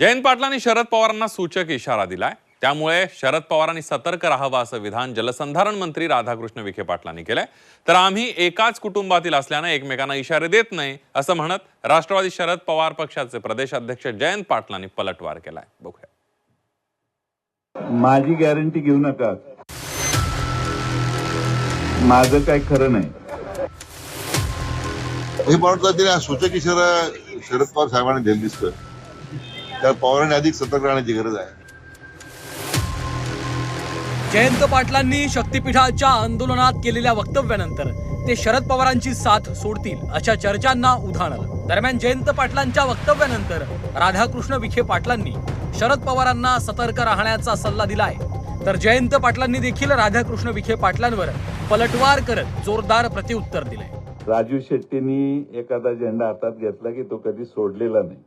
जयंत पाटलांनी शरद पवारांना सूचक इशारा दिलाय. त्यामुळे शरद पवारांनी सतर्क राहावं असं विधान जलसंधारण मंत्री राधाकृष्ण विखे पाटलांनी केलंय. तर आम्ही एकाच कुटुंबातील असल्यानं एकमेकांना इशारे देत नाही असं म्हणत राष्ट्रवादी शरद पवार पक्षाचे प्रदेशाध्यक्ष जयंत पाटलांनी पलटवार केलाय. बघूया. माझी गॅरंटी घेऊ नका. माझं काय खरं नाही. हे सूचक इशारा शरद पवार साहेबांनी दिला दिसतोय. त्या पवारांनी अधिक सतर्क राहण्याची गरज आहे. जयंत पाटलांनी शक्तीपीठाच्या आंदोलनात केलेल्या वक्तव्यानंतर ते शरद पवारांची साथ सोडतील अशा चर्चांना उधाण आलं दरम्यान जयंत पाटलांच्या वक्तव्यानंतर राधाकृष्ण विखे पाटलांनी शरद पवारांना सतर्क राहण्याचा सल्ला दिलाय. तर जयंत पाटलांनी देखील राधाकृष्ण विखे पाटलांवर पलटवार करत जोरदार प्रत्युत्तर दिलंय. राजू शेट्टींनी एखादा झेंडा हातात घेतला की तो कधी सोडलेला नाही.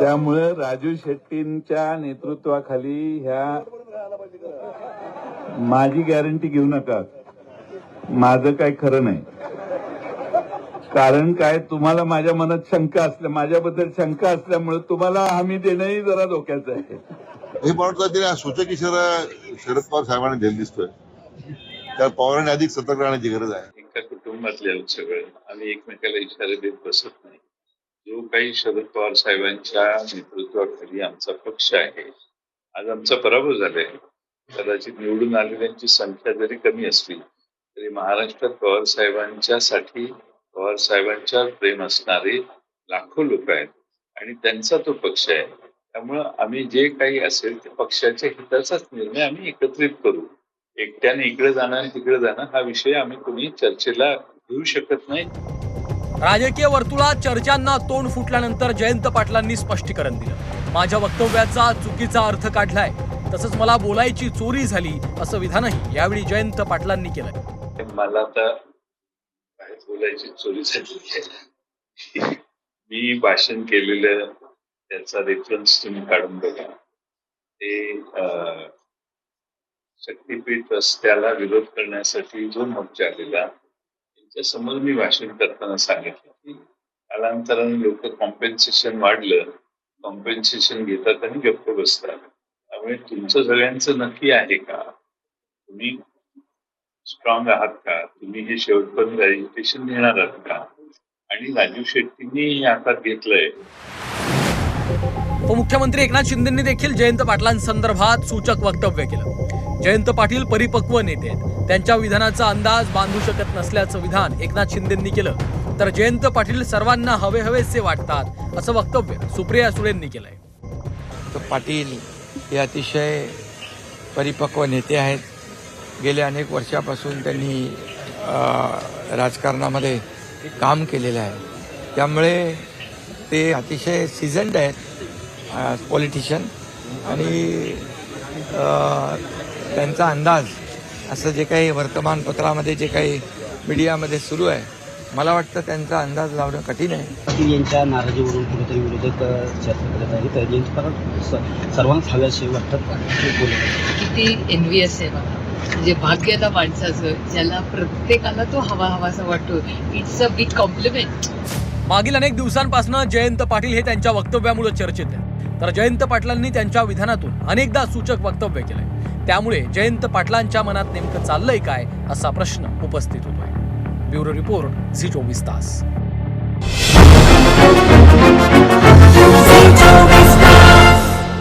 त्यामुळे राजू शेट्टींच्या नेतृत्वाखाली ह्या माझी गॅरंटी घेऊ नका. माझं काय खरं नाही. कारण काय तुम्हाला माझ्या मनात शंका असल्या माझ्याबद्दल शंका असल्यामुळे तुम्हाला हमी देणंही जरा धोक्याचं आहे. हे तरी हा सूचक इशारा शरद पवार साहेबांनी दिला दिसतोय. त्या पवारांनी अधिक सतर्क राहण्याची गरज आहे. एका कुटुंबातले आहोत सगळे. आम्ही एकमेकाला इशारे देत बसत काही शरद पवार साहेबांच्या नेतृत्वाखाली आमचा पक्ष आहे. आज आमचा पराभव झालाय. कदाचित निवडून आलेल्यांची संख्या जरी कमी असली तरी महाराष्ट्रात पवार साहेबांच्यासाठी पवार साहेबांच्या प्रेम असणारे लाखो लोक आहेत आणि त्यांचा तो पक्ष आहे. त्यामुळं आम्ही जे काही असेल ते पक्षाच्या हिताचाच निर्णय आम्ही एकत्रित करू. एकट्याने इकडे जाणं आणि तिकडे जाणं हा विषय आम्ही कोणी चर्चेला घेऊ शकत नाही. राजकीय वर्तुळात चर्चांना तोंड फुटल्यानंतर जयंत पाटलांनी स्पष्टीकरण दिलं. माझ्या वक्तव्याचा चुकीचा अर्थ काढलाय. तसंच मला बोलायची चोरी झाली असं विधानही यावेळी जयंत पाटलांनी केलंय. मला तर बोलायची चोरी झाली मी भाषण केलेलं त्याचा रेफरन्स तुम्ही काढून बघा. ते शक्तीपीठ रस्त्याला विरोध करण्यासाठी जो मोर्चा आलेला समोर मी भाषण करताना सांगितलं की कालांतराने लोक कॉम्पेन्सेशन वाढलं कॉम्पेन्सेशन घेतात आणि गप्प बसतात. त्यामुळे तुमचं सगळ्यांचं नक्की आहे का? तुम्ही स्ट्रॉंग आहात का? तुम्ही हे शेवटपर्यंत एज्युकेशन घेणार आहात का? आणि राजू शेट्टींनी हे हातात घेतलंय उपमुख्यमंत्री एकनाथ शिंदेंनी देखील जयंत पाटलांसंदर्भात सूचक वक्तव्य केलं. जयंत पाटील परिपक्व नेते आहेत. त्यांच्या विधानाचा अंदाज बांधू शकत नसल्याचं विधान एकनाथ शिंदेंनी केलं. तर जयंत पाटील सर्वांना हवे हवेसे वाटतात असं वक्तव्य सुप्रिया सुळेंनी केलंय. तर पाटील हे अतिशय परिपक्व नेते आहेत. गेल्या अनेक वर्षापासून त्यांनी राजकारणामध्ये काम केलेलं आहे. त्यामुळे ते अतिशय सिझन्ड आहेत पॉलिटिशियन आणि त्यांचा अंदाज असं जे काही वर्तमानपत्रामध्ये जे काही मीडियामध्ये सुरू आहे मला वाटतं त्यांचा अंदाज लावणं कठीण आहे. पाटील यांच्या नाराजीवरून कुठेतरी विरोधक चर्चा करत आहेत. तर जयंत पाटील स- सर्वांच हव्याशी वाटतात. किती एनव्हिएस आहे बघा. म्हणजे भाग्य त्या माणसाचं ज्याला प्रत्येकाला तो हवा हवासा वाटतो. इट्स अ बिग कॉम्प्लिमेंट मागील अनेक दिवसांपासून जयंत पाटील हे त्यांच्या वक्तव्यामुळे चर्चेत आहेत. तर जयंत पाटलांनी त्यांच्या विधानातून अनेकदा सूचक वक्तव्य केलंय. त्यामुळे जयंत पाटलांच्या मनात नेमकं चाललंय काय असा प्रश्न उपस्थित होतोय. ब्युरो रिपोर्ट झी चोवीस तास.